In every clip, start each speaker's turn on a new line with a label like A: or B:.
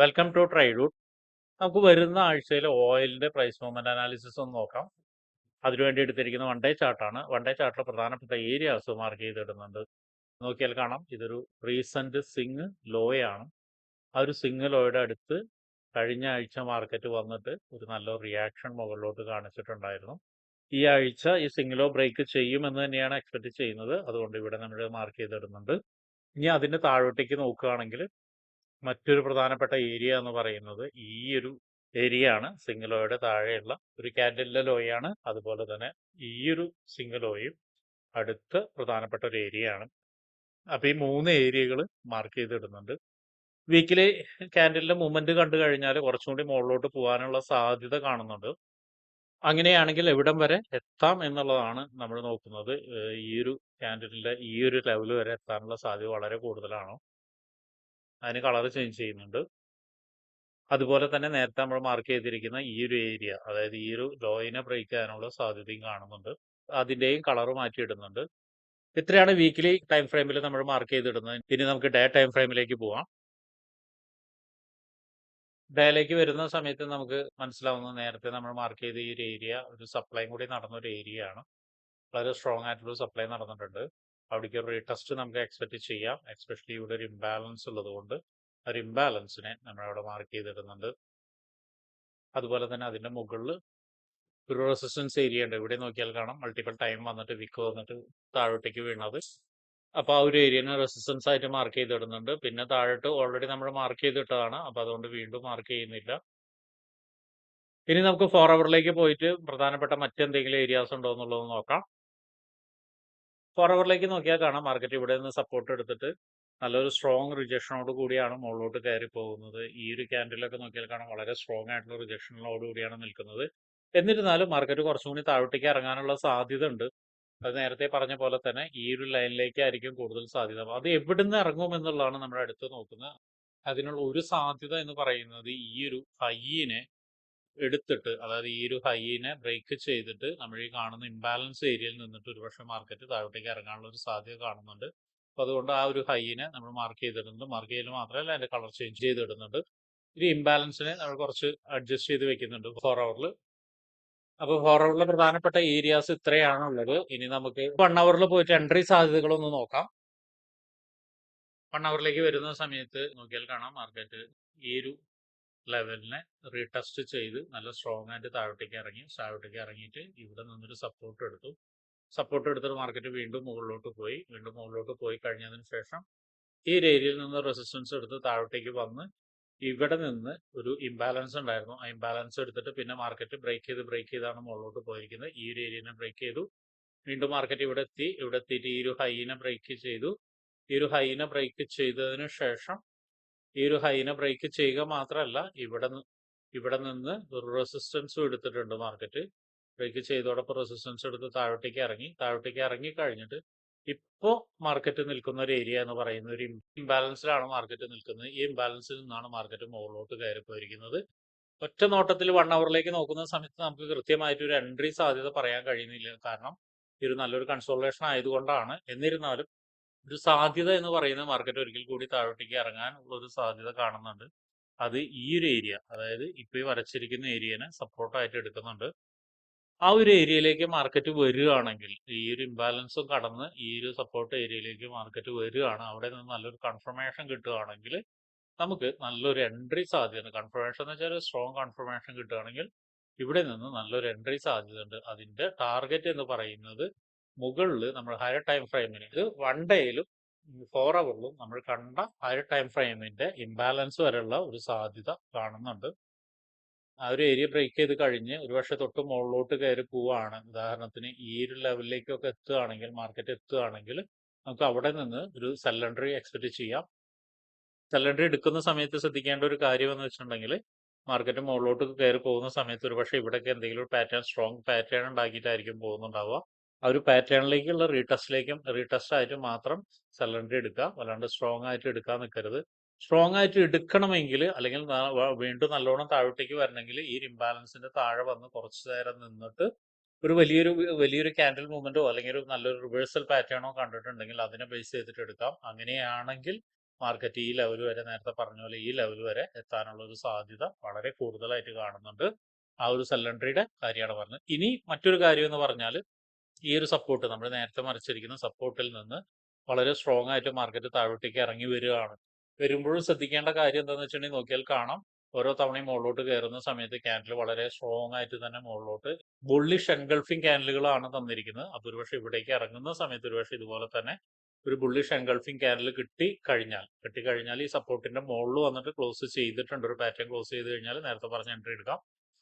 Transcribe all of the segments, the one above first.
A: Welcome to ട്രൈഡൂട്ട് നമുക്ക് വരുന്ന ആഴ്ചയിൽ ഓയിലിന്റെ പ്രൈസ് മൂവ്മെന്റ് അനാലിസിസ് ഒന്ന് നോക്കാം. അതിനുവേണ്ടി എടുത്തിരിക്കുന്ന വൺ ഡേ ചാർട്ടാണ് വൺ ഡേ ചാർട്ടിൽ പ്രധാനപ്പെട്ട ഏരിയാസ് മാർക്ക് ചെയ്തിടുന്നുണ്ട്. നോക്കിയാൽ കാണാം. ഇതൊരു റീസെന്റ് സിങ് ലോയാണ് ആ ഒരു സിങ് ലോയുടെ അടുത്ത് കഴിഞ്ഞ ആഴ്ച മാർക്കറ്റ് വന്നിട്ട് ഒരു നല്ല റിയാക്ഷൻ മുകളിലോട്ട് കാണിച്ചിട്ടുണ്ടായിരുന്നു. ഈ ആഴ്ച ഈ സിംഗിലോ ബ്രേക്ക് ചെയ്യുമെന്ന് തന്നെയാണ് എക്സ്പെക്ട് ചെയ്യുന്നത്. അതുകൊണ്ട് ഇവിടെ നമ്മൾ മാർക്ക് ചെയ്തിടുന്നുണ്ട്. ഇനി അതിന്റെ താഴോട്ടേക്ക് നോക്കുകയാണെങ്കിൽ മറ്റൊരു പ്രധാനപ്പെട്ട ഏരിയ എന്ന് പറയുന്നത് ഈ ഒരു ഏരിയ ആണ്. സിംഗലോയുടെ താഴെയുള്ള ഒരു കാൻഡലിലെ ലോയാണ് അതുപോലെ തന്നെ ഈ ഒരു സിംഗലോയും അടുത്ത പ്രധാനപ്പെട്ട ഒരു ഏരിയ ആണ്. അപ്പൊ ഈ മൂന്ന് ഏരിയകൾ മാർക്ക് ചെയ്തിടുന്നുണ്ട്. വീക്കിലി ക്യാൻഡലിന്റെ മൂവ്മെന്റ് കണ്ടു കഴിഞ്ഞാൽ കുറച്ചും കൂടി മുകളിലോട്ട് പോകാനുള്ള സാധ്യത കാണുന്നുണ്ട്. അങ്ങനെയാണെങ്കിൽ എവിടം വരെ എത്താം എന്നുള്ളതാണ് നമ്മൾ നോക്കുന്നത്. ഈ ഒരു ക്യാൻഡലിന്റെ ഈ ഒരു ലെവൽ വരെ എത്താനുള്ള സാധ്യത വളരെ കൂടുതലാണ്. അതിന് കളർ ചേഞ്ച് ചെയ്യുന്നുണ്ട്. അതുപോലെ തന്നെ നേരത്തെ നമ്മൾ മാർക്ക് ചെയ്തിരിക്കുന്ന ഈ ഒരു ഏരിയ അതായത് ഈ ഒരു ലോയിനെ ബ്രേക്ക് ചെയ്യാനുള്ള സാധ്യതയും കാണുന്നുണ്ട്. അതിന്റെയും കളർ മാറ്റിയിടുന്നുണ്ട്. ഇത്രയാണ് വീക്കിലി ടൈം ഫ്രെയിമിൽ നമ്മൾ മാർക്ക് ചെയ്തിടുന്നത്. ഇനി നമുക്ക് ഡേ ടൈം ഫ്രെയിമിലേക്ക് പോവാം. ഡേയിലേക്ക് വരുന്ന സമയത്ത് നമുക്ക് മനസ്സിലാവുന്ന നേരത്തെ നമ്മൾ മാർക്ക് ചെയ്ത ഈ ഒരു ഏരിയ ഒരു സപ്ലൈയും കൂടി നടന്ന ഒരു ഏരിയ ആണ്. വളരെ സ്ട്രോങ് ആയിട്ടുള്ള സപ്ലൈ നടന്നിട്ടുണ്ട്. അവിടേക്ക് ഒരു ടെസ്റ്റ് നമുക്ക് എക്സ്പെക്ട് ചെയ്യാം. എക്സ്പെഷ്യലി ഇവിടെ ഒരു ഇംബാലൻസ് ഉള്ളത് കൊണ്ട് ഒരു ഇംബാലൻസിനെ നമ്മളവിടെ മാർക്ക് ചെയ്തിടുന്നുണ്ട്. അതുപോലെ തന്നെ അതിന്റെ മുകളിൽ ഒരു റെസിസ്റ്റൻസ് ഏരിയ ഉണ്ട്. ഇവിടെ നോക്കിയാൽ കാണാം മൾട്ടിപ്പിൾ ടൈം വന്നിട്ട് വിക്ക് വന്നിട്ട് താഴോട്ടേക്ക് വീണത്. അപ്പോൾ ആ ഒരു ഏരിയനെ റെസിസ്റ്റൻസ് ആയിട്ട് മാർക്ക് ചെയ്തിടുന്നുണ്ട്. പിന്നെ താഴോട്ട് ഓൾറെഡി നമ്മൾ മാർക്ക് ചെയ്തിട്ടതാണ്. അപ്പോൾ അതുകൊണ്ട് വീണ്ടും മാർക്ക് ചെയ്യുന്നില്ല. ഇനി നമുക്ക് ഫോർ അവറിലേക്ക് പോയിട്ട് പ്രധാനപ്പെട്ട മറ്റെന്തെങ്കിലും ഏരിയാസ് ഉണ്ടോ എന്നുള്ളത് നോക്കാം. ഫോർ അവറിലേക്ക് നോക്കിയാൽ കാണാം. മാർക്കറ്റ് ഇവിടെ നിന്ന് സപ്പോർട്ട് എടുത്തിട്ട് നല്ലൊരു സ്ട്രോങ് റിജക്ഷനോട് കൂടിയാണ് മുകളിലോട്ട് കയറി പോകുന്നത്. ഈ ഒരു ക്യാൻഡിലൊക്കെ നോക്കിയാൽ കാണാം വളരെ സ്ട്രോങ് ആയിട്ടുള്ള റിജക്ഷനോട് കൂടിയാണ് നിൽക്കുന്നത്. എന്നിരുന്നാലും മാർക്കറ്റ് കുറച്ചും കൂടി താഴോട്ടേക്ക് ഇറങ്ങാനുള്ള സാധ്യത ഉണ്ട്. അത് നേരത്തെ പറഞ്ഞ പോലെ തന്നെ ഈ ഒരു ലൈനിലേക്കായിരിക്കും കൂടുതൽ സാധ്യത. അത് എവിടുന്ന് ഇറങ്ങും എന്നുള്ളതാണ് നമ്മുടെ അടുത്ത് നോക്കുന്നത്. അതിനുള്ള ഒരു സാധ്യത എന്ന് പറയുന്നത് ഈ ഒരു ഹൈയിനെ എടുത്തിട്ട് അതായത് ഈ ഒരു ഹൈനെ ബ്രേക്ക് ചെയ്തിട്ട് നമ്മൾ ഈ കാണുന്ന ഇംബാലൻസ് ഏരിയയിൽ നിന്നിട്ട് ഒരുപക്ഷെ മാർക്കറ്റ് താഴോട്ടേക്ക് ഇറങ്ങാനുള്ള ഒരു സാധ്യത കാണുന്നുണ്ട്. അപ്പൊ അതുകൊണ്ട് ആ ഒരു ഹൈനെ നമ്മൾ മാർക്ക് ചെയ്തിടുന്നുണ്ട്. മാർക്ക് ചെയ്യൽ മാത്രമല്ല അതിന്റെ കളർ ചേഞ്ച് ചെയ്തിടുന്നുണ്ട്. ഈ ഇംബാലൻസിനെ നമ്മൾ കുറച്ച് അഡ്ജസ്റ്റ് ചെയ്ത് വെക്കുന്നുണ്ട് ഫോർ അവറിൽ അപ്പൊ ഫോർ അവറിലെ പ്രധാനപ്പെട്ട ഏരിയാസ് ഇത്രയാണുള്ളത്. ഇനി നമുക്ക് വൺ അവറിൽ പോയിട്ട് എൻട്രി സാധ്യതകളൊന്ന് നോക്കാം. വൺ അവറിലേക്ക് വരുന്ന സമയത്ത് നോക്കിയാൽ കാണാം മാർക്കറ്റ് ഈ ഒരു ലെവലിനെ റീടെസ്റ്റ് ചെയ്ത് നല്ല സ്ട്രോങ് ആയിട്ട് താഴോട്ടേക്ക് ഇറങ്ങി താഴോട്ടേക്ക് ഇറങ്ങിയിട്ട് ഇവിടെ നിന്നൊരു സപ്പോർട്ട് എടുത്തു. സപ്പോർട്ട് എടുത്തിട്ട് മാർക്കറ്റ് വീണ്ടും മുകളിലോട്ട് പോയി. വീണ്ടും മുകളിലോട്ട് പോയി കഴിഞ്ഞതിന് ശേഷം ഈ ഒരു ഏരിയയിൽ നിന്ന് റെസിസ്റ്റൻസ് എടുത്ത് താഴോട്ടേക്ക് വന്ന് ഇവിടെ നിന്ന് ഒരു ഇംബാലൻസ് ഉണ്ടായിരുന്നു. ആ ഇംബാലൻസ് എടുത്തിട്ട് പിന്നെ മാർക്കറ്റ് ബ്രേക്ക് ചെയ്ത് ബ്രേക്ക് ചെയ്താണ് മുകളിലോട്ട് പോയിരിക്കുന്നത്. ഈ ഒരു ഏരിയനെ ബ്രേക്ക് ചെയ്തു. വീണ്ടും മാർക്കറ്റ് ഇവിടെ എത്തി. ഇവിടെ എത്തിയിട്ട് ഈ ഒരു ഹൈനെ ബ്രേക്ക് ചെയ്തു. ഈ ഒരു ഹൈനെ ബ്രേക്ക് ചെയ്തതിന് ശേഷം ഈ ഒരു ഹൈനെ ബ്രേക്ക് ചെയ്യുക മാത്രമല്ല ഇവിടെ ഇവിടെ നിന്ന് ഒരു റെസിസ്റ്റൻസും എടുത്തിട്ടുണ്ട് മാർക്കറ്റ് ബ്രേക്ക് ചെയ്തോടൊപ്പം റെസിസ്റ്റൻസ് എടുത്ത് താഴോട്ടേക്ക് ഇറങ്ങി താഴോട്ടേക്ക് ഇറങ്ങി കഴിഞ്ഞിട്ട് ഇപ്പോൾ മാർക്കറ്റ് നിൽക്കുന്ന ഒരു ഏരിയ എന്ന് പറയുന്ന ഒരു ഇംബാലൻസിലാണ് മാർക്കറ്റ് നിൽക്കുന്നത്. ഈ ഇംബാലൻസിൽ നിന്നാണ് മാർക്കറ്റ് മുകളിലോട്ട് കയറി പോയിരിക്കുന്നത് ഒറ്റ നോട്ടത്തിൽ വൺ അവറിലേക്ക് നോക്കുന്ന സമയത്ത് നമുക്ക് കൃത്യമായിട്ട് ഒരു എൻട്രി സാധ്യത പറയാൻ കഴിയുന്നില്ല. കാരണം ഇത് നല്ലൊരു കൺസോളേഷൻ ആയതുകൊണ്ടാണ്. എന്നിരുന്നാലും ഒരു സാധ്യത എന്ന് പറയുന്ന മാർക്കറ്റ് ഒരിക്കൽ കൂടി താഴോട്ടേക്ക് ഇറങ്ങാൻ ഉള്ള ഒരു സാധ്യത കാണുന്നുണ്ട്. അത് ഈ ഒരു ഏരിയ അതായത് ഇപ്പോൾ വരച്ചിരിക്കുന്ന ഏരിയനെ സപ്പോർട്ടായിട്ട് എടുക്കുന്നുണ്ട്. ആ ഒരു ഏരിയയിലേക്ക് മാർക്കറ്റ് വരികയാണെങ്കിൽ ഈ ഒരു ഇംബാലൻസും കടന്ന് ഈ ഒരു സപ്പോർട്ട് ഏരിയയിലേക്ക് മാർക്കറ്റ് വരികയാണ് അവിടെ നിന്ന് നല്ലൊരു കൺഫർമേഷൻ കിട്ടുകയാണെങ്കിൽ നമുക്ക് നല്ലൊരു എൻട്രി സാധ്യത കൺഫർമേഷൻ എന്ന് വെച്ചാൽ സ്ട്രോങ് കൺഫർമേഷൻ കിട്ടുകയാണെങ്കിൽ ഇവിടെ നിന്ന് നല്ലൊരു എൻട്രി സാധ്യത ഉണ്ട് അതിന്റെ ടാർഗറ്റ് എന്ന് പറയുന്നത് മുകളിൽ നമ്മൾ ഹയർ ടൈം ഫ്രെയിമിന് ഇത് വൺ ഡേയിലും ഫോർ അവറിലും നമ്മൾ കണ്ട ഹയർ ടൈം ഫ്രെയിമിന്റെ ഇംബാലൻസ് വരെയുള്ള ഒരു സാധ്യത കാണുന്നുണ്ട്. ആ ഒരു ഏരിയ ബ്രേക്ക് ചെയ്ത് കഴിഞ്ഞ് ഒരു പക്ഷെ തൊട്ട് മുകളിലോട്ട് കയറി പോവുകയാണ് ഉദാഹരണത്തിന് ഈ ഒരു ലെവലിലേക്കൊക്കെ എത്തുകയാണെങ്കിൽ മാർക്കറ്റ് എത്തുകയാണെങ്കിൽ നമുക്ക് അവിടെ നിന്ന് ഒരു സെലണ്ടറി എക്സ്പെക്ട് ചെയ്യാം. സെലണ്ടറി എടുക്കുന്ന സമയത്ത് ശ്രദ്ധിക്കേണ്ട ഒരു കാര്യം എന്ന് വെച്ചിട്ടുണ്ടെങ്കിൽ മാർക്കറ്റ് മുകളിലോട്ട് കയറി പോകുന്ന സമയത്ത് ഒരു പക്ഷേ ഇവിടെയൊക്കെ എന്തെങ്കിലും ഒരു പാറ്റേൺ സ്ട്രോങ് പാറ്റേൺ ഉണ്ടാക്കിയിട്ടായിരിക്കും പോകുന്നുണ്ടാവുക. ആ ഒരു പാറ്റേണിലേക്കുള്ള റീടെസ്റ്റിലേക്കും റീടെസ്റ്റ് ആയിട്ട് മാത്രം സെല്ലൻഡറി എടുക്കുക. അല്ലാണ്ട് സ്ട്രോങ് ആയിട്ട് എടുക്കാൻ നിൽക്കരുത്. സ്ട്രോങ് ആയിട്ട് എടുക്കണമെങ്കിൽ അല്ലെങ്കിൽ വീണ്ടും നല്ലോണം താഴോട്ടേക്ക് വരണമെങ്കിൽ ഈ ഇംബാലൻസിന്റെ താഴെ വന്ന് കുറച്ചു നേരം നിന്നിട്ട് ഒരു വലിയൊരു വലിയൊരു ക്യാൻഡിൽ മൂവ്മെന്റോ അല്ലെങ്കിൽ ഒരു നല്ലൊരു റിവേഴ്സൽ പാറ്റേണോ കണ്ടിട്ടുണ്ടെങ്കിൽ അതിനെ ബേസ് ചെയ്തിട്ട് എടുക്കാം. അങ്ങനെയാണെങ്കിൽ മാർക്കറ്റ് ഈ ലെവൽ വരെ നേരത്തെ പറഞ്ഞ പോലെ ഈ ലെവൽ വരെ എത്താനുള്ള ഒരു സാധ്യത വളരെ കൂടുതലായിട്ട് കാണുന്നുണ്ട്. ആ ഒരു സെല്ലൻട്രിയുടെ കാര്യമാണ് പറഞ്ഞത്. ഇനി മറ്റൊരു കാര്യം എന്ന് പറഞ്ഞാൽ ഈ ഒരു സപ്പോർട്ട് നമ്മൾ നേരത്തെ മറിച്ചിരിക്കുന്ന സപ്പോർട്ടിൽ നിന്ന് വളരെ സ്ട്രോങ് ആയിട്ട് മാർക്കറ്റ് താഴോട്ടേക്ക് ഇറങ്ങി വരികയാണ്. വരുമ്പോഴും ശ്രദ്ധിക്കേണ്ട കാര്യം എന്താണെന്ന് വെച്ചിട്ടുണ്ടെങ്കിൽ നോക്കിയാൽ കാണാം. ഓരോ തവണയും മുകളിലോട്ട് കയറുന്ന സമയത്ത് ക്യാൻഡിൽ വളരെ സ്ട്രോങ് ആയിട്ട് തന്നെ മുകളിലോട്ട് ബുള്ളിഷ് എൻഗൾഫിംഗ് ക്യാൻഡിലുകളാണ് തന്നിരിക്കുന്നത്. അപ്പോൾ ഒരുപക്ഷെ ഇവിടേക്ക് ഇറങ്ങുന്ന സമയത്ത് ഒരുപക്ഷെ ഇതുപോലെ തന്നെ ഒരു ബുള്ളിഷ് എൻഗൾഫിംഗ് ക്യാൻഡിൽ കിട്ടി കഴിഞ്ഞാൽ കിട്ടി കഴിഞ്ഞാൽ ഈ സപ്പോർട്ടിന്റെ മുകളിൽ വന്നിട്ട് ക്ലോസ് ചെയ്തിട്ടുണ്ട്. ഒരു പാറ്റേൺ ക്ലോസ് ചെയ്ത് കഴിഞ്ഞാൽ നേരത്തെ പറഞ്ഞ എൻട്രി എടുക്കാം.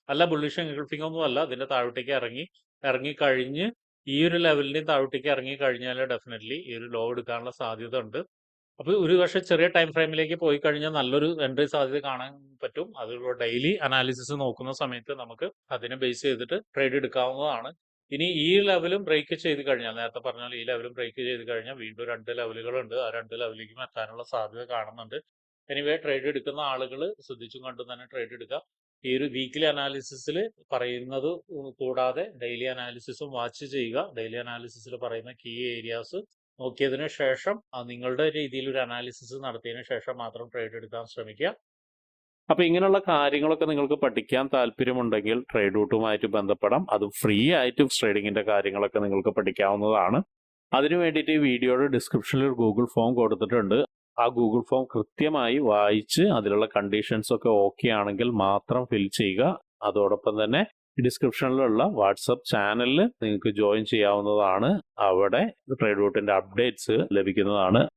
A: അല്ല ബുള്ളിഷ് എൻഗൾഫിംഗ് ഒന്നും അല്ല അതിന്റെ താഴോട്ടേക്ക് ഇറങ്ങി ഇറങ്ങി കഴിഞ്ഞ് ഈ ഒരു ലെവലിന് താഴോട്ടേക്ക് ഇറങ്ങി കഴിഞ്ഞാൽ ഡെഫിനറ്റ്ലി ഈ ഒരു ലോ എടുക്കാനുള്ള സാധ്യത ഉണ്ട് അപ്പോൾ ഒരു പക്ഷേ ചെറിയ ടൈം ഫ്രെയിമിലേക്ക് പോയി കഴിഞ്ഞാൽ നല്ലൊരു എൻട്രി സാധ്യത കാണാൻ പറ്റും. അത് ഡെയിലി അനാലിസിസ് നോക്കുന്ന സമയത്ത് നമുക്ക് അതിനെ ബേസ് ചെയ്തിട്ട് ട്രേഡ് എടുക്കാവുന്നതാണ്. ഇനി ഈ ലെവലും ബ്രേക്ക് ചെയ്ത് കഴിഞ്ഞാൽ നേരത്തെ പറഞ്ഞാൽ ഈ ലെവലും ബ്രേക്ക് ചെയ്ത് കഴിഞ്ഞാൽ വീണ്ടും രണ്ട് ലെവലുകളുണ്ട് ആ രണ്ട് ലെവലിലേക്കും എത്താനുള്ള സാധ്യത കാണുന്നുണ്ട്. എനിവേ ട്രേഡ് എടുക്കുന്ന ആളുകൾ ശ്രദ്ധിച്ചും കണ്ടും തന്നെ ട്രേഡ് എടുക്കുക ഈ ഒരു വീക്ക്ലി അനാലിസിസിൽ പറയുന്നത് കൂടാതെ ഡെയിലി അനാലിസിസും വാച്ച് ചെയ്യുക. ഡെയിലി അനാലിസിസിൽ പറയുന്ന കീ ഏരിയാസ് നോക്കിയതിന് ശേഷം നിങ്ങളുടെ രീതിയിൽ ഒരു അനാലിസിസ് നടത്തിയതിനു ശേഷം മാത്രം ട്രേഡ് എടുക്കാൻ ശ്രമിക്കുക. അപ്പൊ ഇങ്ങനെയുള്ള കാര്യങ്ങളൊക്കെ നിങ്ങൾക്ക് പഠിക്കാൻ താല്പര്യമുണ്ടെങ്കിൽ ട്രേഡ് റൂട്ടുമായിട്ട് ബന്ധപ്പെടാം. അത് ഫ്രീ ആയിട്ട് ട്രേഡിങ്ങിന്റെ കാര്യങ്ങളൊക്കെ നിങ്ങൾക്ക് പഠിക്കാവുന്നതാണ്. അതിനു വേണ്ടിയിട്ട് ഈ വീഡിയോയുടെ ഡിസ്ക്രിപ്ഷനിൽ ഒരു ഗൂഗിൾ ഫോം കൊടുത്തിട്ടുണ്ട്. ആ ഗൂഗിൾ ഫോം കൃത്യമായി വായിച്ച് അതിലുള്ള കണ്ടീഷൻസ് ഒക്കെ ഓക്കെ ആണെങ്കിൽ മാത്രം ഫിൽ ചെയ്യുക. അതോടൊപ്പം തന്നെ ഡിസ്ക്രിപ്ഷനിലുള്ള വാട്സപ്പ് ചാനലിൽ നിങ്ങൾക്ക് ജോയിൻ ചെയ്യാവുന്നതാണ്. അവിടെ ട്രേഡ് റൂട്ടിന്റെ അപ്ഡേറ്റ്സ് ലഭിക്കുന്നതാണ്.